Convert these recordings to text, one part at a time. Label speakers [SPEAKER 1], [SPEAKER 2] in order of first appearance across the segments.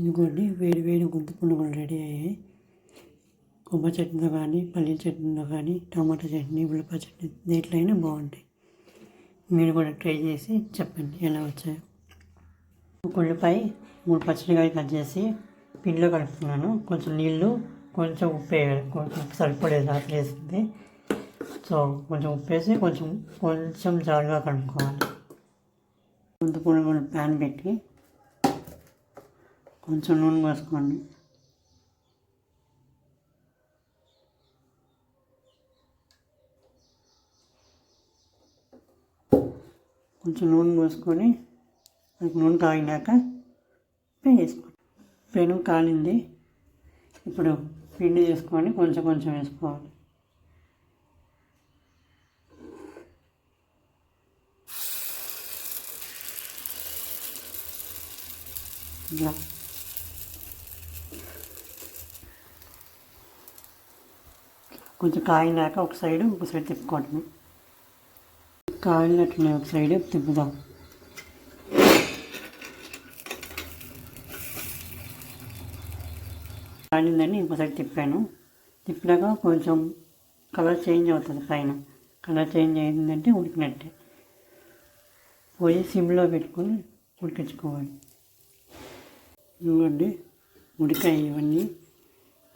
[SPEAKER 1] ఇదిగోండి వేడి వేడి గుంత పునుగులు రెడీ అయ్యాయి. కొబ్బరి చట్నీతో కానీ పల్లీల చట్నీతో కానీ టమాటా చట్నీ ఉల్లిపాయ చట్నీ దేంట్లో అయినా బాగుంటాయి. మీరు కూడా ట్రై చేసి చెప్పండి ఎలా వచ్చాయో. ఒక ఉల్లిపాయ మూడు పచ్చడికాయలు కట్ చేసి పిండిలో కలుపుతున్నాను. కొంచెం నీళ్ళు కొంచెం ఉప్పు వేయాలి. కొంచెం సరిపడేది రాత్రి వేసింది. సో కొంచెం ఉప్పు వేసి కొంచెం కొంచెం జారుగా కలుపుకోవాలి. ముందు పునుగులు ప్యాన్ పెట్టి కొంచెం నూనె పోసుకోండి. కొంచెం నూనె పోసుకొని మనకి నూనె కాగినాక పెను వేసుకోండి. పెను కాలింది. ఇప్పుడు పిండి చేసుకొని కొంచెం కొంచెం వేసుకోవాలి. ఇలా కొంచెం కాయినాక ఒక సైడు ఇంకో సైడ్ తిప్పుకోవటమే కాయినట్టున్నాయి ఒక సైడ్ తిప్పుదాం. కాలిందని ఇంకో సైడ్ తిప్పాను. తిప్పినాక కొంచెం కలర్ చేంజ్ అవుతుంది పైన. కలర్ చేంజ్ అయిందంటే ఉడికినట్టే. పోయి సిమ్లో పెట్టుకొని ఉడికించుకోవాలి. ఇవ్వండి ఉడికాయి ఇవన్నీ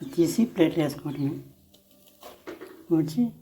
[SPEAKER 1] తీసి ప్లేట్లు వేసుకోవటమే. 手机。